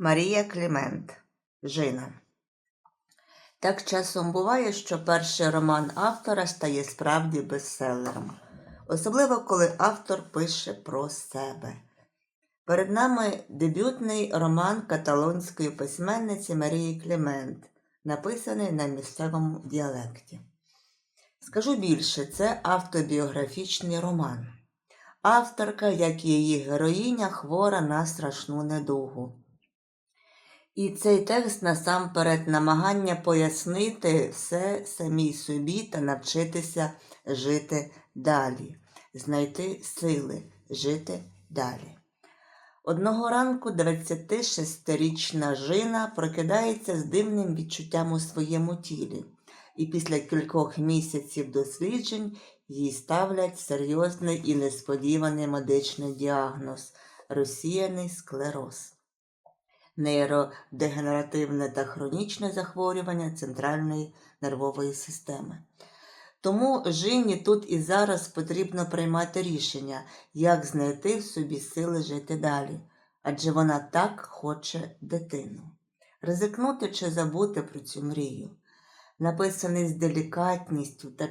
Марія Клімент Жина. Так часом буває, що перший роман автора стає справді бестселером, особливо коли автор пише про себе. Перед нами дебютний роман каталонської письменниці Марії Клімент, написаний на місцевому діалекті. Скажу більше, це автобіографічний роман. Авторка, як і її героїня, хвора на страшну недугу. І цей текст насамперед намагання пояснити все самій собі та навчитися жити далі, знайти сили жити далі. Одного ранку 26-річна жина прокидається з дивним відчуттям у своєму тілі, і після кількох місяців досліджень їй ставлять серйозний і несподіваний медичний діагноз розсіяний склероз нейродегенеративне та хронічне захворювання центральної нервової системи. Тому Жині тут і зараз потрібно приймати рішення, як знайти в собі сили жити далі, адже вона так хоче дитину. Ризикнути чи забути про цю мрію. Написаний з делікатністю та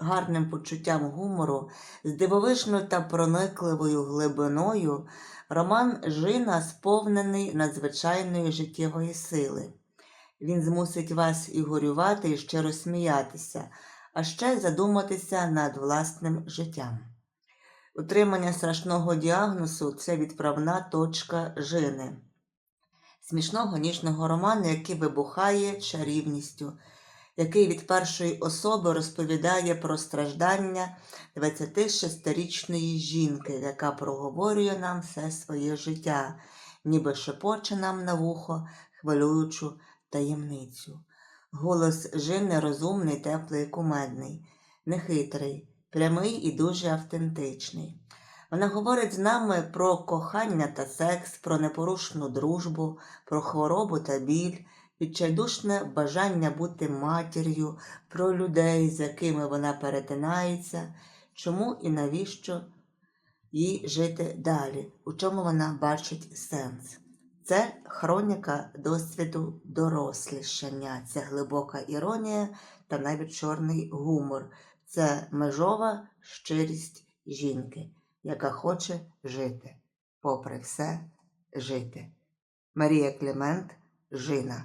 гарним почуттям гумору, з дивовижною та проникливою глибиною, роман Жина сповнений надзвичайної життєвої сили. Він змусить вас і горювати, і щиро сміятися, а ще задуматися над власним життям. Утримання страшного діагнозу це відправна точка жини, смішного ніжного роману, який вибухає чарівністю який від першої особи розповідає про страждання 26-річної жінки, яка проговорює нам все своє життя, ніби шепоче нам на вухо хвилюючу таємницю. Голос жини розумний, теплий, кумедний, нехитрий, прямий і дуже автентичний. Вона говорить з нами про кохання та секс, про непорушну дружбу, про хворобу та біль відчайдушне бажання бути матір'ю, про людей, з якими вона перетинається, чому і навіщо їй жити далі, у чому вона бачить сенс. Це хроніка досвіду дорослішання, це глибока іронія та навіть чорний гумор, це межова щирість жінки, яка хоче жити, попри все жити. Марія Клімент Жина